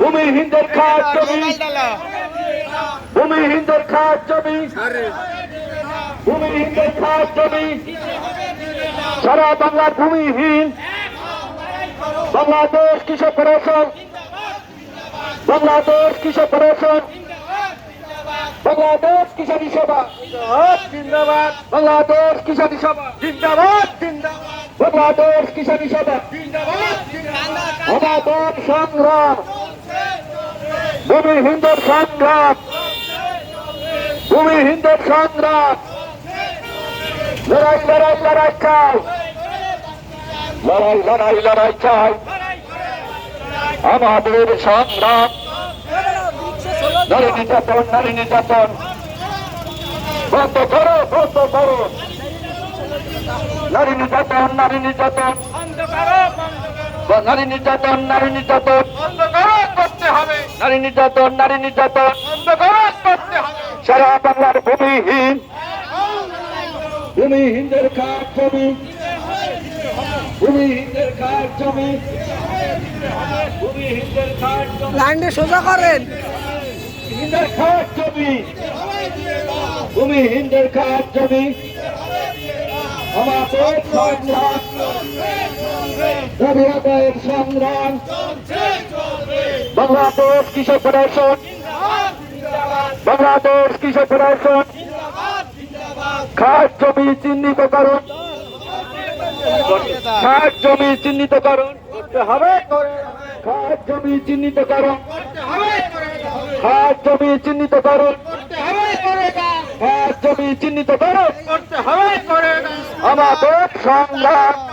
ভূমিহীনদের খাস জমি ভূমিহীনদের খাস জমি ভূমিহীনদের খাস জমি সারা বাংলার ভূমিহীন। বাংলাদেশ কৃষক ফেডারেশন বাংলাদেশ কৃষক ফেডারেশন বাংলাদেশ কিষাণী সভা জিন্দাবাদ বাংলাদেশ কিষাণী সভা জিন্দাবাদ জিন্দাবাদ। বাংলাদেশ কিষাণী সভা। আমাদের সংগ্রাম। ভূমিহীনদের সংগ্রাম। ভূমিহীনদের সংগ্রাম। লড়াই লড়াই লড়াই চাই। লড়াই লড়াই লড়াই চাই। আমাদের সংগ্রাম। নারী নির্যাতন নারী নির্যাতন। বন্ধ করো বন্ধ করো। নারী নির্যাতন নারী নির্যাতন। নারী নির্যাতন নারী নির্যাতন। করতে হবে নারী নির্যাতন নারী নির্যাতন। করতে হবে সারা বাংলার ভূমিহীন। ভূমিহীনদের কাজ জমি। ভূমিহীনদের কাজ জমি। ভূমিহীনদের কাজ জমি। সোজা করেন। হিন্দের খাস জমি। ভূমিহীনদের খাস জমি। আমাদের সংগ্রাম সংগ্রাম বাংলাদেশ কৃষক ফেডারেশন বাংলাদেশ কৃষক ফেডারেশন খাস জমি চিহ্নিতকরণ খাস জমি চিহ্নিতকরণ করতে হবে খাস জমি চিহ্নিতকরণ খাস জমি চিহ্নিতকরণ খাস জমি চিহ্নিতকরণ করতে হবে করে আমাদের সংগ্রাম